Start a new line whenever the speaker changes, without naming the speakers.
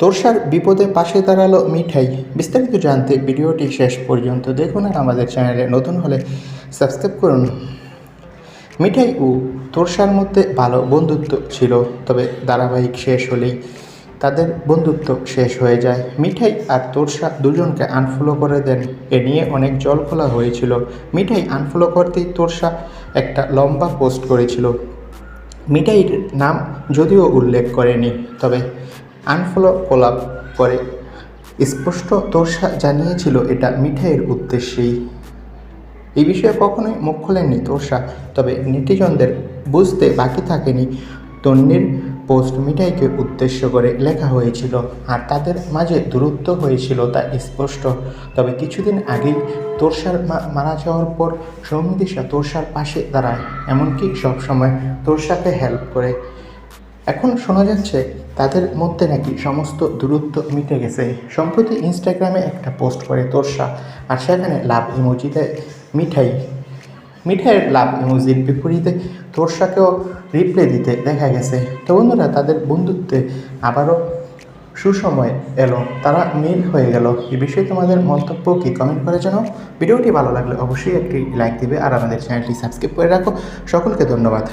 তোরসার বিপদে পাশে দাঁড়াল মিঠাই। বিস্তারিত জানতে ভিডিওটি শেষ পর্যন্ত দেখুন আর আমাদের চ্যানেলে নতুন হলে সাবস্ক্রাইব করুন। মিঠাই ও তোরসার মধ্যে ভালো বন্ধুত্ব ছিল, তবে ধারাবাহিক শেষ হলেই তাদের বন্ধুত্ব শেষ হয়ে যায়। মিঠাই আর তোরসা দুজনকে আনফলো করে দেন। এ নিয়ে অনেক জল খোলা হয়েছিল। মিঠাই আনফলো করতেই তোরসা একটা লম্বা পোস্ট করেছিল। মিঠাইয়ের নাম যদিও উল্লেখ করেনি, তবে আনফলো কোলাপ করে। স্পষ্ট তোরসা জানিয়েছিল এটা মিঠাইয়ের উদ্দেশ্যেই। এই বিষয়ে কখনোই মুখ খোলেননি তোষা তবে নেটিজনদের বুঝতে বাকি থাকেনি তন্নির পোস্ট মিঠাইকে উদ্দেশ্য করে লেখা হয়েছিল, আর তাদের মাঝে দূরত্ব হয়েছিল তা স্পষ্ট। তবে কিছুদিন আগেই তোরসার মারা যাওয়ার পর সৌমিদিশা তোরসার পাশে দাঁড়ায়, এমনকি সবসময় তোরসাকে হেল্প করে। এখন শোনা যাচ্ছে তাদের মধ্যে নাকি সমস্ত দূরত্ব মিটে গেছে। সম্প্রতি ইনস্টাগ্রামে একটা পোস্ট করে তোরসা আর সেখানে লাভ ইমোজি দেয় মিঠাই, মিঠাইয়ের লাভ ইমোজির বিপরীতে তোরসাকেও রিপ্লে দিতে দেখা গেছে। তো বন্ধুরা, তাদের বন্ধুত্বে আবারও সুসময় এলো, তারা মিল হয়ে গেল। এই বিষয়ে তোমাদের মন্তব্য কি কমেন্ট করে জানাও। ভিডিওটি ভালো লাগলে অবশ্যই একটি লাইক দিবে, আর আমাদের চ্যানেলটি সাবস্ক্রাইব করে রাখো। সকলকে ধন্যবাদ।